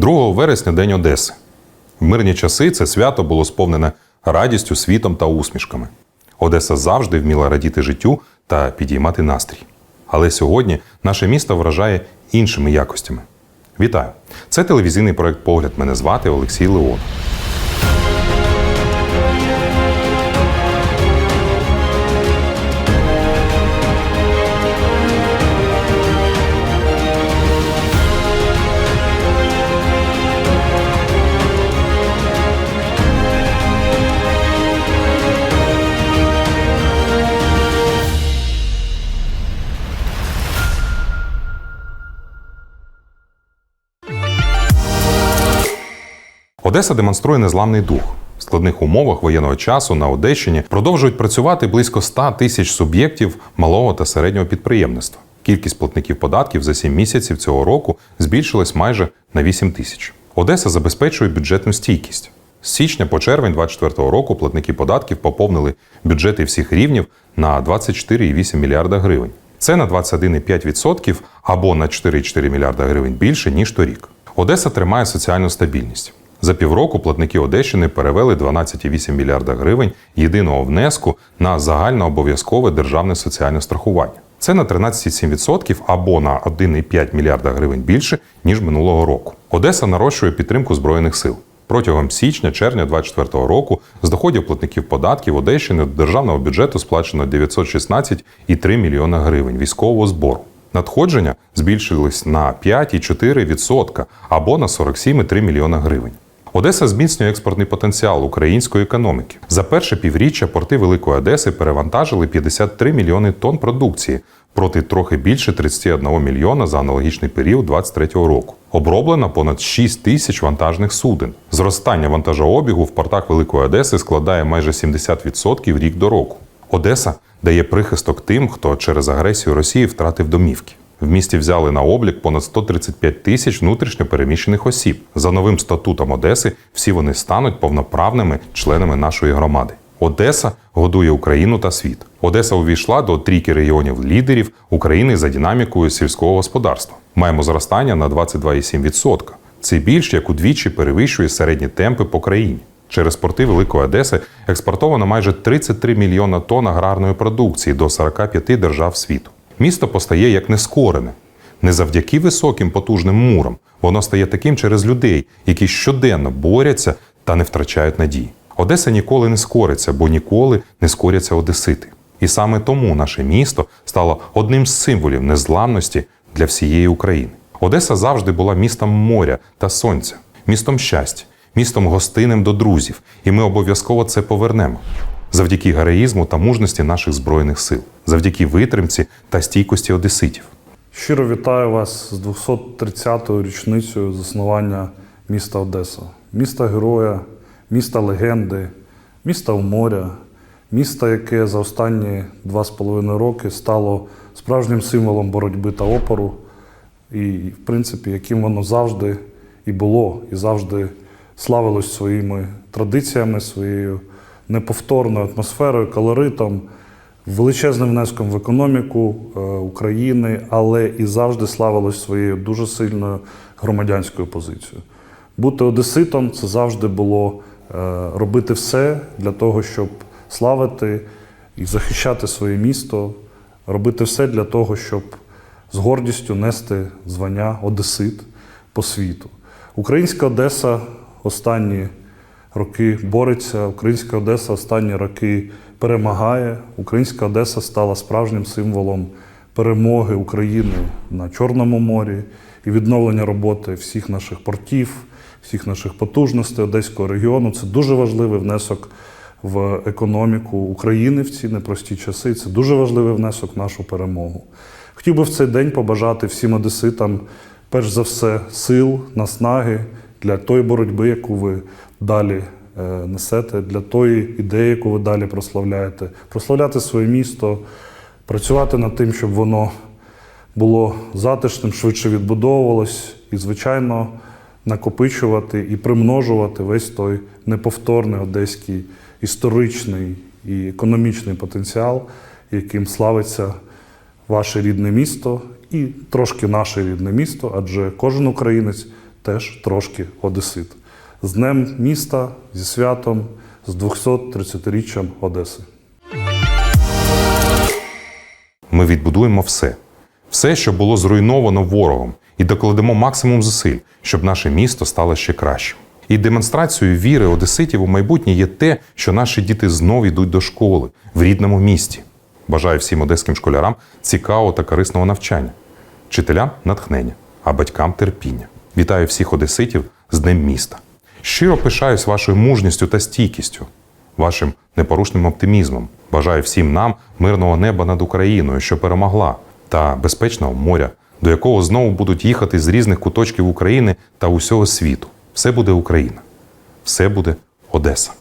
2 вересня День Одеси. В мирні часи це свято було сповнене радістю, світом та усмішками. Одеса завжди вміла радіти життю та підіймати настрій. Але сьогодні наше місто вражає іншими якостями. Вітаю! Це телевізійний проект Погляд. Мене звати Олексій Леон. Одеса демонструє незламний дух. В складних умовах воєнного часу на Одещині продовжують працювати близько 100 тисяч суб'єктів малого та середнього підприємництва. Кількість платників податків за 7 місяців цього року збільшилась майже на 8 тисяч. Одеса забезпечує бюджетну стійкість. З січня по червень 2024 року платники податків поповнили бюджети всіх рівнів на 24,8 мільярда гривень. Це на 21,5% або на 4,4 мільярда гривень більше ніж торік. Одеса тримає соціальну стабільність. За півроку платники Одещини перевели 12,8 мільярда гривень єдиного внеску на загальнообов'язкове державне соціальне страхування. Це на 13,7% або на 1,5 мільярда гривень більше ніж минулого року. Одеса нарощує підтримку збройних сил. Протягом січня-червня 2024 року з доходів платників податків Одещини до державного бюджету сплачено 916,3 мільйона гривень військового збору. Надходження збільшились на 5,4% або на 47,3 мільйона гривень. Одеса зміцнює експортний потенціал української економіки. За перше півріччя порти Великої Одеси перевантажили 53 мільйони тонн продукції проти трохи більше 31 мільйона за аналогічний період 2023 року. Оброблено понад 6 тисяч вантажних суден. Зростання вантажообігу в портах Великої Одеси складає майже 70% рік до року. Одеса дає прихисток тим, хто через агресію Росії втратив домівки. В місті взяли на облік понад 135 тисяч внутрішньо переміщених осіб. За новим статутом Одеси всі вони стануть повноправними членами нашої громади. Одеса годує Україну та світ. Одеса увійшла до трійки регіонів лідерів України за динамікою сільського господарства. Маємо зростання на 22,7%. Це більш як удвічі перевищує середні темпи по країні. Через порти Великої Одеси експортовано майже 33 мільйона тонн аграрної продукції до 45 держав світу. Місто постає як нескорене. Не завдяки високим потужним мурам, воно стає таким через людей, які щоденно борються та не втрачають надії. Одеса ніколи не скориться, бо ніколи не скоряться одесити. І саме тому наше місто стало одним з символів незламності для всієї України. Одеса завжди була містом моря та сонця, містом щастя, містом гостинним до друзів, і ми обов'язково це повернемо. Завдяки героїзму та мужності наших збройних сил, завдяки витримці та стійкості одеситів. Щиро вітаю вас з 230-ю річницею заснування міста Одеса, міста героя, міста легенди, міста у моря, міста, яке за останні два з половиною роки стало справжнім символом боротьби та опору, і, в принципі, яким воно завжди і було, і завжди славилось своїми традиціями, своєю неповторною атмосферою, колоритом, величезним внеском в економіку е, України, але і завжди славилось своєю дуже сильною громадянською позицією. Бути одеситом це завжди було е, робити все для того, щоб славити і захищати своє місто, робити все для того, щоб з гордістю нести звання Одесит по світу. Українська Одеса останні роки бореться, українська Одеса останні роки перемагає. Українська Одеса стала справжнім символом перемоги України на Чорному морі і відновлення роботи всіх наших портів, всіх наших потужностей Одеського регіону. Це дуже важливий внесок в економіку України в ці непрості часи. Це дуже важливий внесок в нашу перемогу. Хотів би в цей день побажати всім одеситам, перш за все, сил, наснаги для тої боротьби, яку ви далі е, несете, для тої ідеї, яку ви далі прославляєте, прославляти своє місто, працювати над тим, щоб воно було затишним, швидше відбудовувалось і, звичайно, накопичувати і примножувати весь той неповторний одеський історичний і економічний потенціал, яким славиться ваше рідне місто і трошки наше рідне місто, адже кожен українець теж трошки одесит. З Днем міста, зі святом, з 230-річчям Одеси. Ми відбудуємо все, все, що було зруйновано ворогом, і докладемо максимум зусиль, щоб наше місто стало ще кращим. І демонстрацією віри одеситів у майбутнє є те, що наші діти знов йдуть до школи в рідному місті. Бажаю всім одеським школярам цікавого та корисного навчання, вчителям натхнення, а батькам терпіння. Вітаю всіх одеситів з Днем міста. Щиро пишаюсь вашою мужністю та стійкістю, вашим непорушним оптимізмом. Бажаю всім нам мирного неба над Україною, що перемогла, та безпечного моря, до якого знову будуть їхати з різних куточків України та усього світу. Все буде Україна, все буде Одеса.